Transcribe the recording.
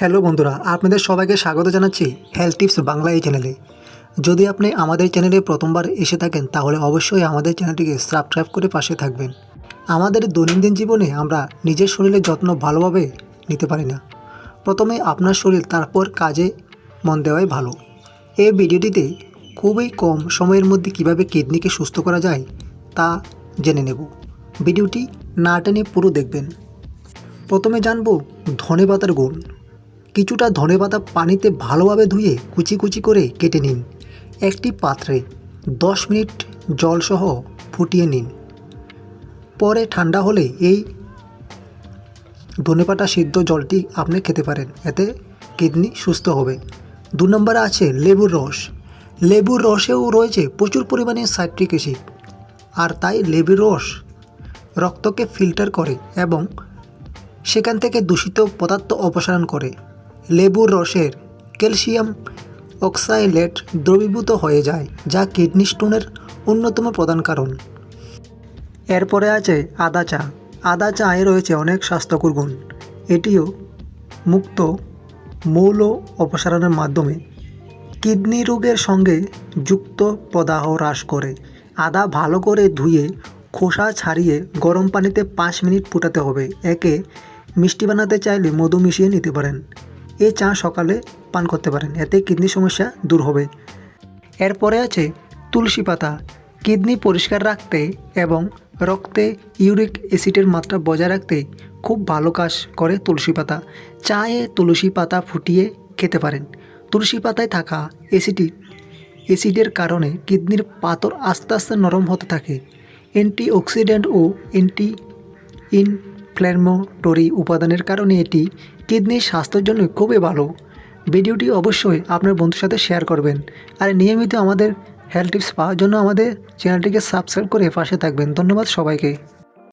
Hello বন্ধুরা, আপনাদের সবাইকে স্বাগত জানাচ্ছি হেলথ টিপস বাংলা এই চ্যানেলে যদি আপনি আমাদের চ্যানেলে প্রথমবার এসে থাকেন, তাহলে অবশ্যই আমাদের চ্যানেলটিকে সাবস্ক্রাইব করে পাশে থাকবেন। আমাদের দৈনন্দিন জীবনে আমরা নিজের শরীরের যত্ন ভালোভাবে নিতে পারি না। প্রথমে আপনার শরীর, তারপর কাজে মন দেওয়াই ভালো। এই ভিডিওটিতে খুবই কম সময়ের মধ্যে কীভাবে কিডনিকে সুস্থ করা যায়, তা জেনে নেব। ভিডিওটি না টেনে পুরো দেখবেন। প্রথমে জানব ধনেপাতার গুণ। কিছুটা ধনেপাতা পানিতে ভালোভাবে ধুয়ে কুচি কুচি করে কেটে নিন। একটি পাত্রে দশ মিনিট জলসহ ফুটিয়ে নিন। পরে ঠান্ডা হলে এই ধনেপাতা সিদ্ধ জলটি আপনি খেতে পারেন। এতে কিডনি সুস্থ হবে। দু নম্বরে আছে লেবুর রস। লেবুর রসেও রয়েছে প্রচুর পরিমাণে সাইট্রিক অ্যাসিড। আর তাই লেবুর রস রক্তকে ফিল্টার করে এবং সেখান থেকে দূষিত পদার্থ অপসারণ করে। লেবুর রসের ক্যালসিয়াম অক্সাইলেট দ্রবীভূত হয়ে যায়, যা কিডনি স্টোনের অন্যতম প্রধান কারণ। এরপরে আছে আদা চা। আদা চায়ে রয়েছে অনেক স্বাস্থ্যকর গুণ। এটিও মুক্ত মৌল অপসারণের মাধ্যমে কিডনি রোগের সঙ্গে যুক্ত প্রদাহ হ্রাস করে। আদা ভালো করে ধুয়ে খোসা ছাড়িয়ে গরম পানিতে পাঁচ মিনিট ফুটাতে হবে। একে মিষ্টি বানাতে চাইলে মধু মিশিয়ে নিতে পারেন। এই চা সকালে পান করতে পারেন। এতে কিডনি সমস্যা দূর হবে। এরপরে আছে তুলসী পাতা। কিডনি পরিষ্কার রাখতে এবং রক্তে ইউরিক অ্যাসিডের মাত্রা বজায় রাখতে খুব ভালো কাজ করে তুলসী পাতা। চায়ে তুলসী পাতা ফুটিয়ে খেতে পারেন। তুলসী পাতায় থাকা অ্যাসিডিক অ্যাসিডের কারণে কিডনির পাথর আস্তে আস্তে নরম হতে থাকে। অ্যান্টিঅক্সিডেন্ট ও অ্যান্টি ইনফ্ল্যামেটরি উপাদানের কারণে এটি কিডনির স্বাস্থ্যের জন্য খুবই ভালো। ভিডিওটি অবশ্যই আপনার বন্ধুর সাথে শেয়ার করবেন। আর নিয়মিত আমাদের হেলথ টিপস পাওয়ার জন্য আমাদের চ্যানেলটিকে সাবস্ক্রাইব করে পাশে থাকবেন। ধন্যবাদ সবাইকে।